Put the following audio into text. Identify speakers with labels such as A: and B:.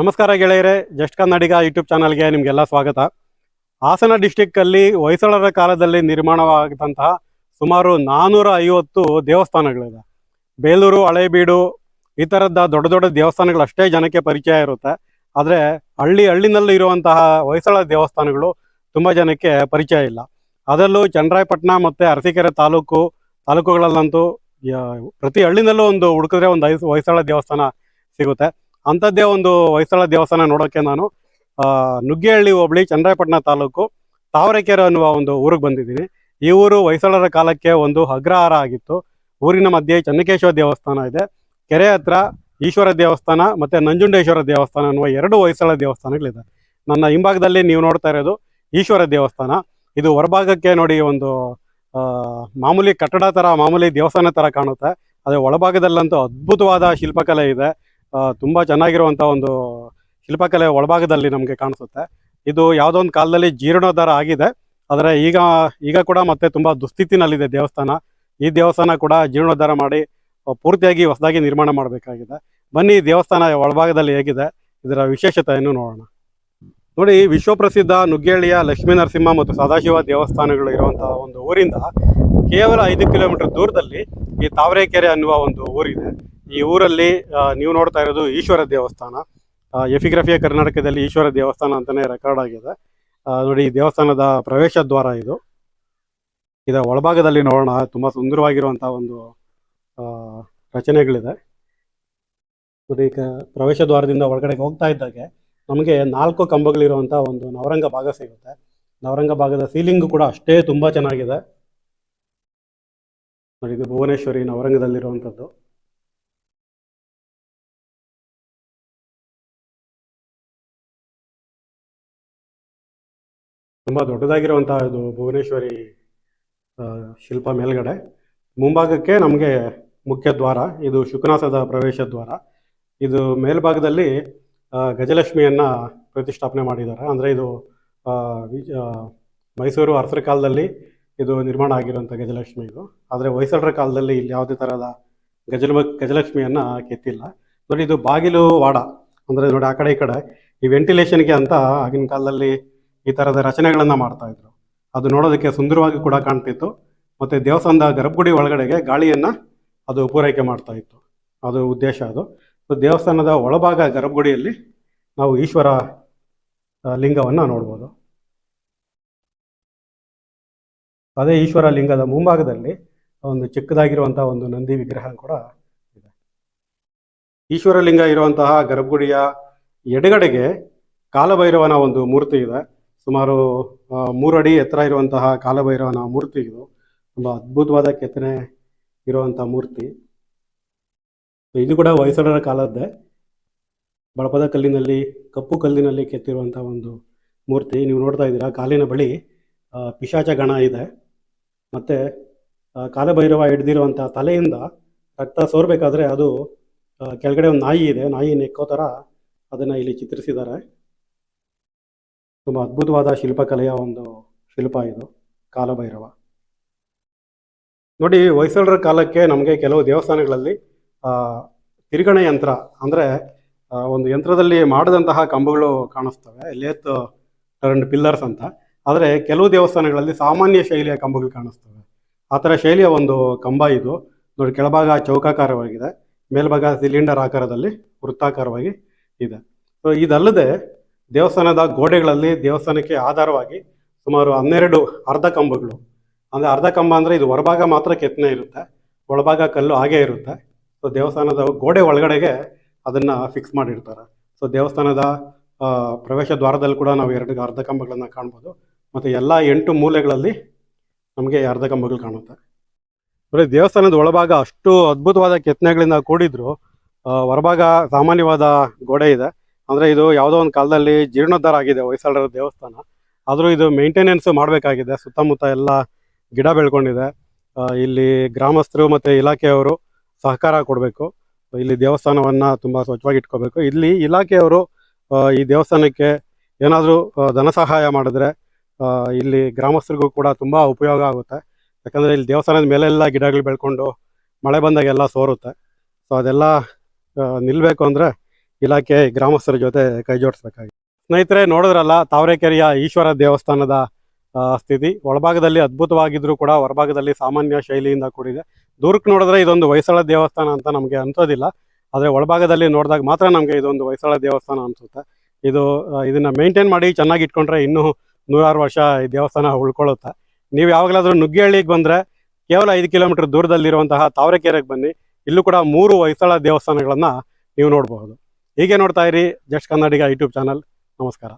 A: ನಮಸ್ಕಾರ ಗೆಳೆಯರೆ, ಜಸ್ಟ್ ಕನ್ನಡಿಗ ಯೂಟ್ಯೂಬ್ ಚಾನಲ್ಗೆ ನಿಮಗೆಲ್ಲ ಸ್ವಾಗತ. ಹಾಸನ ಡಿಸ್ಟಿಕ್ಕಲ್ಲಿ ಹೊಯ್ಸಳರ ಕಾಲದಲ್ಲಿ ನಿರ್ಮಾಣವಾದಂತಹ ಸುಮಾರು ನಾನ್ನೂರ ಐವತ್ತು ದೇವಸ್ಥಾನಗಳಿದೆ ಬೇಲೂರು, ಹಳೇಬೀಡು ಈ ಥರದ ದೊಡ್ಡ ದೊಡ್ಡ ದೇವಸ್ಥಾನಗಳು ಅಷ್ಟೇ ಜನಕ್ಕೆ ಪರಿಚಯ ಇರುತ್ತೆ. ಆದರೆ ಹಳ್ಳಿ ಹಳ್ಳಿನಲ್ಲಿ ಇರುವಂತಹ ಹೊಯ್ಸಳ ದೇವಸ್ಥಾನಗಳು ತುಂಬ ಜನಕ್ಕೆ ಪರಿಚಯ ಇಲ್ಲ. ಅದರಲ್ಲೂ ಚಂದ್ರಾಯಪಟ್ಟಣ ಮತ್ತು ಅರಸೀಕೆರೆ ತಾಲೂಕು, ತಾಲೂಕುಗಳಲ್ಲಂತೂ ಪ್ರತಿ ಹಳ್ಳಿನಲ್ಲೂ ಒಂದು ಹುಡುಕಿದ್ರೆ ಒಂದು ಹೊಯ್ಸಳ ದೇವಸ್ಥಾನ ಸಿಗುತ್ತೆ. ಅಂಥದ್ದೇ ಒಂದು ಹೊಯ್ಸಳ ದೇವಸ್ಥಾನ ನೋಡೋಕ್ಕೆ ನಾನು ನುಗ್ಗೇಹಳ್ಳಿ ಹೋಬಳಿ ಚಂದ್ರಾಯಪಟ್ಟಣ ತಾಲೂಕು ತಾವರೆಕೆರೆ ಅನ್ನುವ ಒಂದು ಊರಿಗೆ ಬಂದಿದ್ದೀನಿ. ಈ ಊರು ಹೊಯ್ಸಳರ ಕಾಲಕ್ಕೆ ಒಂದು ಅಗ್ರಹಾರ ಆಗಿತ್ತು. ಊರಿನ ಮಧ್ಯೆ ಚನ್ನಕೇಶ್ವರ ದೇವಸ್ಥಾನ ಇದೆ. ಕೆರೆ ಹತ್ರ ಈಶ್ವರ ದೇವಸ್ಥಾನ ಮತ್ತು ನಂಜುಂಡೇಶ್ವರ ದೇವಸ್ಥಾನ ಅನ್ನುವ ಎರಡು ಹೊಯ್ಸಳ ದೇವಸ್ಥಾನಗಳಿದೆ. ನನ್ನ ಹಿಂಭಾಗದಲ್ಲಿ ನೀವು ನೋಡ್ತಾ ಇರೋದು ಈಶ್ವರ ದೇವಸ್ಥಾನ. ಇದು ಹೊರಭಾಗಕ್ಕೆ ನೋಡಿ ಒಂದು ಮಾಮೂಲಿ ಕಟ್ಟಡ ಥರ ಮಾಮೂಲಿ ದೇವಸ್ಥಾನ ಥರ ಕಾಣುತ್ತೆ. ಅದೇ ಒಳಭಾಗದಲ್ಲಂತೂ ಅದ್ಭುತವಾದ ಶಿಲ್ಪಕಲೆ ಇದೆ. ತುಂಬಾ ಚೆನ್ನಾಗಿರುವಂತ ಒಂದು ಶಿಲ್ಪಕಲೆ ಒಳಭಾಗದಲ್ಲಿ ನಮಗೆ ಕಾಣಿಸುತ್ತೆ. ಇದು ಯಾವುದೋ ಒಂದು ಕಾಲದಲ್ಲಿ ಜೀರ್ಣೋದ್ಧಾರ ಆಗಿದೆ. ಆದರೆ ಈಗ ಈಗ ಕೂಡ ಮತ್ತೆ ತುಂಬಾ ದುಸ್ಥಿತಿನಲ್ಲಿದೆ ದೇವಸ್ಥಾನ. ಈ ದೇವಸ್ಥಾನ ಕೂಡ ಜೀರ್ಣೋದ್ಧಾರ ಮಾಡಿ, ಪೂರ್ತಿಯಾಗಿ ಹೊಸದಾಗಿ ನಿರ್ಮಾಣ ಮಾಡಬೇಕಾಗಿದೆ. ಬನ್ನಿ, ದೇವಸ್ಥಾನ ಒಳಭಾಗದಲ್ಲಿ ಹೇಗಿದೆ, ಇದರ ವಿಶೇಷತೆಯನ್ನು ನೋಡೋಣ. ನೋಡಿ, ವಿಶ್ವಪ್ರಸಿದ್ಧ ನುಗ್ಗೇಳಿಯ ಲಕ್ಷ್ಮೀ ನರಸಿಂಹ ಮತ್ತು ಸದಾಶಿವ ದೇವಸ್ಥಾನಗಳು ಇರುವಂತಹ ಒಂದು ಊರಿಂದ ಕೇವಲ ಐದು ಕಿಲೋಮೀಟರ್ ದೂರದಲ್ಲಿ ಈ ತಾವರೆಕೆರೆ ಅನ್ನುವ ಒಂದು ಊರಿದೆ. ಈ ಊರಲ್ಲಿ ನೀವು ನೋಡ್ತಾ ಇರೋದು ಈಶ್ವರ ದೇವಸ್ಥಾನ. ಎಫಿಗ್ರಫಿಯ ಕರ್ನಾಟಕದಲ್ಲಿ ಈಶ್ವರ ದೇವಸ್ಥಾನ ಅಂತಾನೆ ರೆಕಾರ್ಡ್ ಆಗಿದೆ. ನೋಡಿ, ಈ ದೇವಸ್ಥಾನದ ಪ್ರವೇಶ ದ್ವಾರ ಇದು. ಇದರ ಒಳಭಾಗದಲ್ಲಿ ನೋಡೋಣ. ತುಂಬ ಸುಂದರವಾಗಿರುವಂತಹ ಒಂದು ರಚನೆಗಳಿದೆ. ನೋಡಿ, ಈಗ ಪ್ರವೇಶ ದ್ವಾರದಿಂದ ಒಳಗಡೆ ಹೋಗ್ತಾ ಇದ್ದಾಗೆ, ನಮಗೆ ನಾಲ್ಕು ಕಂಬಗಳಿರುವಂಥ ಒಂದು ನವರಂಗ ಭಾಗ ಸಿಗುತ್ತೆ. ನವರಂಗ ಭಾಗದ ಸೀಲಿಂಗ್ ಕೂಡ ಅಷ್ಟೇ ತುಂಬಾ ಚೆನ್ನಾಗಿದೆ. ನೋಡಿ, ಇದು ಭುವನೇಶ್ವರಿ ನವರಂಗದಲ್ಲಿರುವಂಥದ್ದು ತುಂಬಾ ದೊಡ್ಡದಾಗಿರುವಂತಹ ಇದು ಭುವನೇಶ್ವರಿ ಶಿಲ್ಪ ಮೇಲ್ಗಡೆ. ಮುಂಭಾಗಕ್ಕೆ ನಮಗೆ ಮುಖ್ಯ ದ್ವಾರ, ಇದು ಶುಕನಾಸದ ಪ್ರವೇಶ ದ್ವಾರ. ಇದು ಮೇಲ್ಭಾಗದಲ್ಲಿ ಗಜಲಕ್ಷ್ಮಿಯನ್ನು ಪ್ರತಿಷ್ಠಾಪನೆ ಮಾಡಿದ್ದಾರೆ. ಅಂದ್ರೆ ಇದು ಮೈಸೂರು ಅರಸರ ಕಾಲದಲ್ಲಿ ಇದು ನಿರ್ಮಾಣ ಆಗಿರುವಂಥ ಗಜಲಕ್ಷ್ಮಿ ಇದು. ಆದರೆ ಹೊಯ್ಸಳರ ಕಾಲದಲ್ಲಿ ಇಲ್ಲಿ ಯಾವುದೇ ಥರದ ಗಜಲ ಗಜಲಕ್ಷ್ಮಿಯನ್ನು ಕೆತ್ತಿಲ್ಲ. ನೋಡಿ, ಇದು ಬಾಗಿಲು ವಾಡ. ಅಂದ್ರೆ ನೋಡಿ, ಆ ಕಡೆ ಈ ಕಡೆ ಈ ವೆಂಟಿಲೇಷನ್ಗೆ ಅಂತ ಆಗಿನ ಕಾಲದಲ್ಲಿ ಈ ಥರದ ರಚನೆಗಳನ್ನ ಮಾಡ್ತಾ ಇದ್ರು. ಅದು ನೋಡೋದಕ್ಕೆ ಸುಂದರವಾಗಿ ಕೂಡ ಕಾಣ್ತಿತ್ತು. ಮತ್ತೆ ದೇವಸ್ಥಾನದ ಗರ್ಭಗುಡಿ ಒಳಗಡೆಗೆ ಗಾಳಿಯನ್ನ ಅದು ಪೂರೈಕೆ ಮಾಡ್ತಾ ಇತ್ತು. ಅದು ಉದ್ದೇಶ ಅದು. ದೇವಸ್ಥಾನದ ಒಳಭಾಗ ಗರ್ಭಗುಡಿಯಲ್ಲಿ ನಾವು ಈಶ್ವರ ಲಿಂಗವನ್ನ ನೋಡ್ಬೋದು. ಅದೇ ಈಶ್ವರ ಲಿಂಗದ ಮುಂಭಾಗದಲ್ಲಿ ಒಂದು ಚಿಕ್ಕದಾಗಿರುವಂತಹ ಒಂದು ನಂದಿ ವಿಗ್ರಹ ಕೂಡ ಇದೆ. ಈಶ್ವರ ಲಿಂಗ ಇರುವಂತಹ ಗರ್ಭಗುಡಿಯ ಎಡಗಡೆಗೆ ಕಾಲಭೈರವನ ಒಂದು ಮೂರ್ತಿ ಇದೆ. ಸುಮಾರು ಮೂರು ಅಡಿ ಎತ್ತರ ಇರುವಂತಹ ಕಾಲಭೈರವನ ಮೂರ್ತಿ ಇದು. ತುಂಬ ಅದ್ಭುತವಾದ ಕೆತ್ತನೆ ಇರುವಂಥ ಮೂರ್ತಿ. ಇದು ಕೂಡ ಹೊಯ್ಸಳರ ಕಾಲದ್ದೇ. ಬಳಪದ ಕಲ್ಲಿನಲ್ಲಿ, ಕಪ್ಪು ಕಲ್ಲಿನಲ್ಲಿ ಕೆತ್ತಿರುವಂಥ ಒಂದು ಮೂರ್ತಿ. ನೀವು ನೋಡ್ತಾ ಇದ್ದೀರಾ, ಕಾಲಿನ ಬಳಿ ಪಿಶಾಚ ಗಣ ಇದೆ. ಮತ್ತು ಕಾಲಭೈರವ ಹಿಡ್ದಿರುವಂಥ ತಲೆಯಿಂದ ರಕ್ತ ಸೋರ್ಬೇಕಾದ್ರೆ ಅದು ಕೆಳಗಡೆ ಒಂದು ನಾಯಿ ಇದೆ. ನಾಯಿ ನೆಕ್ಕೋ ಥರ ಅದನ್ನು ಇಲ್ಲಿ ಚಿತ್ರಿಸಿದ್ದಾರೆ. ತುಂಬ ಅದ್ಭುತವಾದ ಶಿಲ್ಪಕಲೆಯ ಒಂದು ಶಿಲ್ಪ ಇದು, ಕಾಲಭೈರವ. ನೋಡಿ, ಹೊಯ್ಸಳರ ಕಾಲಕ್ಕೆ ನಮಗೆ ಕೆಲವು ದೇವಸ್ಥಾನಗಳಲ್ಲಿ ತಿರುಗಣ ಯಂತ್ರ, ಅಂದರೆ ಒಂದು ಯಂತ್ರದಲ್ಲಿ ಮಾಡಿದಂತಹ ಕಂಬಗಳು ಕಾಣಿಸ್ತವೆ. ಲೇತ್ ಟರ್ಂಡ್ ಪಿಲ್ಲರ್ಸ್ ಅಂತ. ಆದರೆ, ಕೆಲವು ದೇವಸ್ಥಾನಗಳಲ್ಲಿ ಸಾಮಾನ್ಯ ಶೈಲಿಯ ಕಂಬಗಳು ಕಾಣಿಸ್ತವೆ. ಆ ಥರ ಶೈಲಿಯ ಒಂದು ಕಂಬ ಇದು. ನೋಡಿ, ಕೆಳಭಾಗ ಚೌಕಾಕಾರವಾಗಿದೆ. ಮೇಲ್ಭಾಗ ಸಿಲಿಂಡರ್ ಆಕಾರದಲ್ಲಿ ವೃತ್ತಾಕಾರವಾಗಿ ಇದೆ. ಸೊ, ಇದಲ್ಲದೆ ದೇವಸ್ಥಾನದ ಗೋಡೆಗಳಲ್ಲಿ ದೇವಸ್ಥಾನಕ್ಕೆ ಆಧಾರವಾಗಿ ಸುಮಾರು ಹನ್ನೆರಡು ಅರ್ಧ ಕಂಬಗಳು. ಅಂದರೆ ಅರ್ಧ ಕಂಬ ಅಂದರೆ ಇದು ಹೊರಭಾಗ ಮಾತ್ರ ಕೆತ್ತನೆ ಇರುತ್ತೆ. ಒಳಭಾಗ ಕಲ್ಲು ಹಾಗೆ ಇರುತ್ತೆ. ಸೊ ದೇವಸ್ಥಾನದ ಗೋಡೆ ಒಳಗಡೆಗೆ ಅದನ್ನು ಫಿಕ್ಸ್ ಮಾಡಿರ್ತಾರೆ. ಸೊ ದೇವಸ್ಥಾನದ ಪ್ರವೇಶ ದ್ವಾರದಲ್ಲಿ ಕೂಡ ನಾವು ಎರಡು ಅರ್ಧ ಕಂಬಗಳನ್ನು ಕಾಣ್ಬೋದು. ಮತ್ತು ಎಲ್ಲ ಎಂಟು ಮೂಲೆಗಳಲ್ಲಿ ನಮಗೆ ಅರ್ಧ ಕಂಬಗಳು ಕಾಣುತ್ತೆ. ಬರೀ ದೇವಸ್ಥಾನದ ಒಳಭಾಗ ಅಷ್ಟು ಅದ್ಭುತವಾದ ಕೆತ್ತನೆಗಳಿಂದ ಕೂಡಿದ್ರು ಹೊರಭಾಗ ಸಾಮಾನ್ಯವಾದ ಗೋಡೆ ಇದೆ. ಅಂದರೆ ಇದು ಯಾವುದೋ ಒಂದು ಕಾಲದಲ್ಲಿ ಜೀರ್ಣೋದ್ಧಾರ ಆಗಿದೆ ಹೊಯ್ಸಳರ ದೇವಸ್ಥಾನ. ಆದರೂ ಇದು ಮೇಂಟೆನೆನ್ಸ್ ಮಾಡಬೇಕಾಗಿದೆ. ಸುತ್ತಮುತ್ತ ಎಲ್ಲ ಗಿಡ ಬೆಳ್ಕೊಂಡಿದೆ. ಇಲ್ಲಿ ಗ್ರಾಮಸ್ಥರು ಮತ್ತು ಇಲಾಖೆಯವರು ಸಹಕಾರ ಕೊಡಬೇಕು. ಇಲ್ಲಿ ದೇವಸ್ಥಾನವನ್ನು ತುಂಬ ಸ್ವಚ್ಛವಾಗಿ ಇಟ್ಕೋಬೇಕು. ಇಲ್ಲಿ ಇಲಾಖೆಯವರು ಈ ದೇವಸ್ಥಾನಕ್ಕೆ ಏನಾದರೂ ಧನ ಸಹಾಯ ಮಾಡಿದ್ರೆ ಇಲ್ಲಿ ಗ್ರಾಮಸ್ಥರಿಗೂ ಕೂಡ ತುಂಬ ಉಪಯೋಗ ಆಗುತ್ತೆ. ಯಾಕಂದರೆ ಇಲ್ಲಿ ದೇವಸ್ಥಾನದ ಮೇಲೆಲ್ಲ ಗಿಡಗಳು ಬೆಳ್ಕೊಂಡು ಮಳೆ ಬಂದಾಗೆಲ್ಲ ಸೋರುತ್ತೆ. ಸೊ ಅದೆಲ್ಲ ನಿಲ್ಲಬೇಕು ಅಂದರೆ ಇಲಾಖೆ ಗ್ರಾಮಸ್ಥರ ಜೊತೆ ಕೈ ಜೋಡಿಸ್ಬೇಕಾಗಿದೆ. ಸ್ನೇಹಿತರೆ, ನೋಡಿದ್ರಲ್ಲ, ತಾವರೆಕೆರೆಯ ಈಶ್ವರ ದೇವಸ್ಥಾನದ ಸ್ಥಿತಿ. ಒಳಭಾಗದಲ್ಲಿ ಅದ್ಭುತವಾಗಿದ್ರೂ ಕೂಡ ಹೊರಭಾಗದಲ್ಲಿ ಸಾಮಾನ್ಯ ಶೈಲಿಯಿಂದ ಕೂಡಿದೆ. ದೂರಕ್ಕೆ ನೋಡಿದ್ರೆ ಇದೊಂದು ಹೊಯ್ಸಳ ದೇವಸ್ಥಾನ ಅಂತ ನಮಗೆ ಅನ್ಸೋದಿಲ್ಲ ಆದರೆ ಒಳಭಾಗದಲ್ಲಿ ನೋಡಿದಾಗ ಮಾತ್ರ ನಮಗೆ ಇದೊಂದು ಹೊಯ್ಸಳ ದೇವಸ್ಥಾನ ಅನಿಸುತ್ತೆ. ಇದು ಇದನ್ನು ಮೇಂಟೈನ್ ಮಾಡಿ ಚೆನ್ನಾಗಿ ಇಟ್ಕೊಂಡ್ರೆ ಇನ್ನೂ ನೂರಾರು ವರ್ಷ ಈ ದೇವಸ್ಥಾನ ಉಳ್ಕೊಳ್ಳುತ್ತೆ. ನೀವು ಯಾವಾಗಲಾದರೂ ನುಗ್ಗಿಹಳ್ಳಿಗೆ ಬಂದರೆ ಕೇವಲ ಐದು ಕಿಲೋಮೀಟರ್ ದೂರದಲ್ಲಿರುವಂತಹ ತಾವರೆಕೆರೆಗೆ ಬನ್ನಿ. ಇಲ್ಲೂ ಕೂಡ ಮೂರು ಹೊಯ್ಸಳ ದೇವಸ್ಥಾನಗಳನ್ನು ನೀವು ನೋಡಬಹುದು. ಹೀಗೆ ನೋಡ್ತಾ ಇರಿ ಜಸ್ಟ್ ಕನ್ನಡಿಗ ಯೂಟ್ಯೂಬ್ ಚಾನಲ್. ನಮಸ್ಕಾರ.